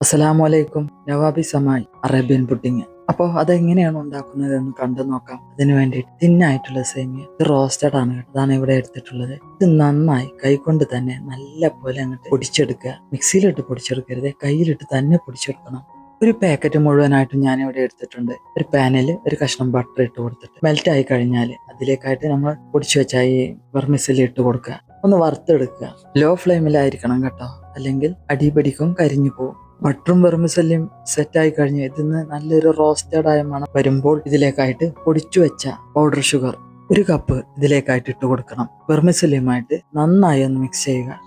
അസ്സലാമു അലൈക്കും Nawabi സമായി Arabian pudding അപ്പോൾ അതെങ്ങനെയാണ് ഉണ്ടാക്കുന്നത് എന്ന് കണ്ടു നോക്കാം. അതിനു വേണ്ടിയിട്ട് തിന്നായിട്ടുള്ള സേമിയ. ഇത് റോസ്റ്റഡ് ആണ് കേട്ടോ. അതാണ് ഇവിടെ എടുത്തിട്ടുള്ളത്. ഇത് നന്നായി കൈകൊണ്ട് തന്നെ നല്ല പോലെ അങ്ങോട്ട് പൊടിച്ചെടുക്കുക. മിക്സിയിലിട്ട് പൊടിച്ചെടുക്കരുത്. കയ്യിലിട്ട് തന്നെ പൊടിച്ചെടുക്കണം. ഒരു പാക്കറ്റ് മുഴുവനായിട്ടും ഞാൻ ഇവിടെ എടുത്തിട്ടുണ്ട്. ഒരു പാനിൽ ഒരു കഷ്ണം ബട്ടർ ഇട്ട് കൊടുത്തിട്ട് മെൽറ്റ് ആയി കഴിഞ്ഞാൽ അതിലേക്കായിട്ട് നമ്മൾ പൊടിച്ചു വെച്ച ഈ വെർമിസിൽ ഇട്ട് കൊടുക്കുക. ഒന്ന് വറുത്തെടുക്കുക. ലോ ഫ്ലെയിമിലായിരിക്കണം കേട്ടോ. അല്ലെങ്കിൽ അടിപിടിക്കും കരിഞ്ഞു പോകും ബട്ടറും വെർമിസല്ലും സെറ്റായി കഴിഞ്ഞു. ഇതിന്ന് നല്ലൊരു റോസ്റ്റഡ് ആയ മണം വരുമ്പോൾ ഇതിലേക്കായിട്ട് പൊടിച്ചു വെച്ച പൗഡർ ഷുഗർ. ഒരു കപ്പ് ഇതിലേക്കായിട്ട് ഇട്ട് കൊടുക്കണം. വെറുമിസല്യമായിട്ട് നന്നായി ഒന്ന് മിക്സ് ചെയ്യുക.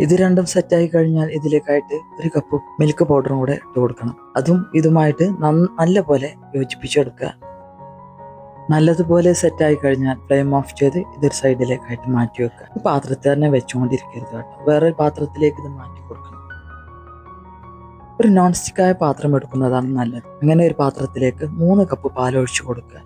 ഇത് രണ്ടും സെറ്റായി കഴിഞ്ഞാൽ ഇതിലേക്കായിട്ട് ഒരു കപ്പ് മിൽക്ക് പൗഡറും കൂടെ ഇട്ട് കൊടുക്കണം. അതും ഇതുമായിട്ട് നല്ല പോലെ യോജിപ്പിച്ചെടുക്കുക നല്ലതുപോലെ സെറ്റായി കഴിഞ്ഞാൽ ഫ്ലെയിം ഓഫ് ചെയ്ത് ഇതൊരു സൈഡിലേക്കായിട്ട് മാറ്റി വെക്കുക ഈ പാത്രത്തിൽ തന്നെ വെച്ചുകൊണ്ടിരിക്കരുത് കേട്ടോ. വേറെ പാത്രത്തിലേക്ക് ഇത് മാറ്റി കൊടുക്കണം. ഒരു നോൺ സ്റ്റിക്കായ പാത്രം എടുക്കുന്നതാണ് നല്ലത്. അങ്ങനെ ഒരു പാത്രത്തിലേക്ക് മൂന്ന് കപ്പ് പാൽ ഒഴിച്ചു കൊടുക്കുക.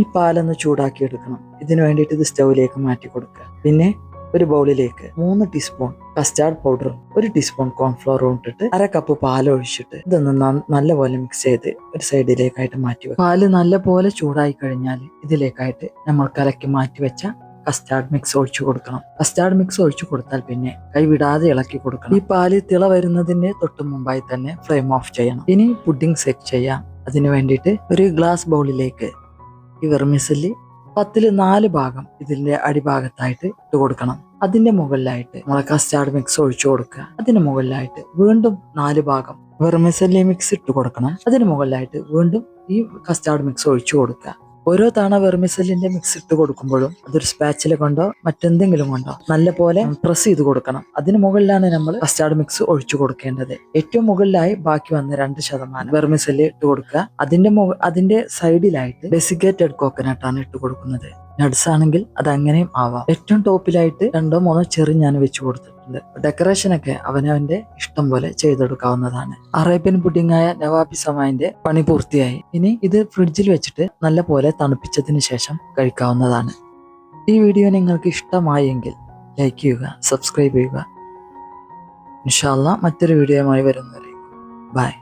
ഈ പാലൊന്ന് ചൂടാക്കി എടുക്കണം ഇതിനു വേണ്ടിയിട്ട് ഇത് സ്റ്റൗവിലേക്ക് മാറ്റി കൊടുക്കുക. പിന്നെ ഒരു ബൗളിലേക്ക് മൂന്ന് ടീസ്പൂൺ കസ്റ്റാർഡ് പൗഡറും ഒരു ടീസ്പൂൺ കോൺഫ്ലോറും ഇട്ടിട്ട് അര കപ്പ് പാൽ ഒഴിച്ചിട്ട് ഇതൊന്ന് നല്ലപോലെ മിക്സ് ചെയ്ത് ഒരു സൈഡിലേക്കായിട്ട് മാറ്റി വെക്കും പാൽ നല്ലപോലെ ചൂടായി കഴിഞ്ഞാൽ ഇതിലേക്കായിട്ട് നമ്മൾ കലക്കി മാറ്റി വെച്ച കസ്റ്റാർഡ് മിക്സ് ഒഴിച്ചു കൊടുക്കണം. കസ്റ്റാർഡ് മിക്സ് ഒഴിച്ചു കൊടുത്താൽ പിന്നെ കൈവിടാതെ ഇളക്കി കൊടുക്കണം. ഈ പാൽ തിള വരുന്നതിന്റെ തൊട്ട് മുമ്പായി തന്നെ ഫ്ലെയിം ഓഫ് ചെയ്യണം. ഇനി പുഡിംഗ് സെറ്റ് ചെയ്യാം. അതിനു വേണ്ടിയിട്ട് ഒരു ഗ്ലാസ് ബൗളിലേക്ക് ഈ വെർമിസല്ലി പത്തിൽ നാല് ഭാഗം ഇതിന്റെ അടിഭാഗത്തായിട്ട് ഇട്ട് കൊടുക്കണം. അതിന്റെ മുകളിലായിട്ട് നമ്മളെ കസ്റ്റാർഡ് മിക്സ് ഒഴിച്ചു കൊടുക്കുക. അതിന്റെ മുകളിലായിട്ട് വീണ്ടും നാല് ഭാഗം വെർമിസല്ലി മിക്സ് ഇട്ട് കൊടുക്കണം. അതിന് മുകളിലായിട്ട് വീണ്ടും ഈ കസ്റ്റാർഡ് മിക്സ് ഒഴിച്ചു കൊടുക്കുക. ഓരോ തവണ വെർമിസലിന്റെ മിക്സ് ഇട്ട് കൊടുക്കുമ്പോഴും അതൊരു സ്പാച്ചില കൊണ്ടോ മറ്റെന്തെങ്കിലും കൊണ്ടോ നല്ല പോലെ പ്രസ് ചെയ്ത് കൊടുക്കണം. അതിന് മുകളിലാണ് നമ്മൾ കസ്റ്റാർഡ് മിക്സ് ഒഴിച്ചു കൊടുക്കേണ്ടത്. ഏറ്റവും മുകളിലായി ബാക്കി വന്ന രണ്ട് ശതമാനം വെർമിസൽ ഇട്ട് കൊടുക്കുക. അതിന്റെ അതിന്റെ സൈഡിലായിട്ട് ഡെസിഗേറ്റഡ് കോക്കനട്ട് ആണ് ഇട്ട് കൊടുക്കുന്നത്. നട്സ് ആണെങ്കിൽ അത് അങ്ങനെയും ആവാം. ഏറ്റവും ടോപ്പിലായിട്ട് രണ്ടോ മൂന്നോ ചെറി ഞാൻ വെച്ചു കൊടുത്തിട്ടുണ്ട്. ഡെക്കറേഷൻ ഒക്കെ അവനവന്റെ ഇഷ്ടം പോലെ ചെയ്തെടുക്കാവുന്നതാണ്. അറേബ്യൻ പുഡിംഗായ നവാബി സമായിന്റെ പണി പൂർത്തിയായി. ഇനി ഇത് ഫ്രിഡ്ജിൽ വെച്ചിട്ട് നല്ല പോലെ തണുപ്പിച്ചതിന് ശേഷം കഴിക്കാവുന്നതാണ്. ഈ വീഡിയോ നിങ്ങൾക്ക് ഇഷ്ടമായെങ്കിൽ ലൈക്ക് ചെയ്യുക സബ്സ്ക്രൈബ് ചെയ്യുക. ഇൻഷാല്ല മറ്റൊരു വീഡിയോയുമായി വരുന്നവരെ ബൈ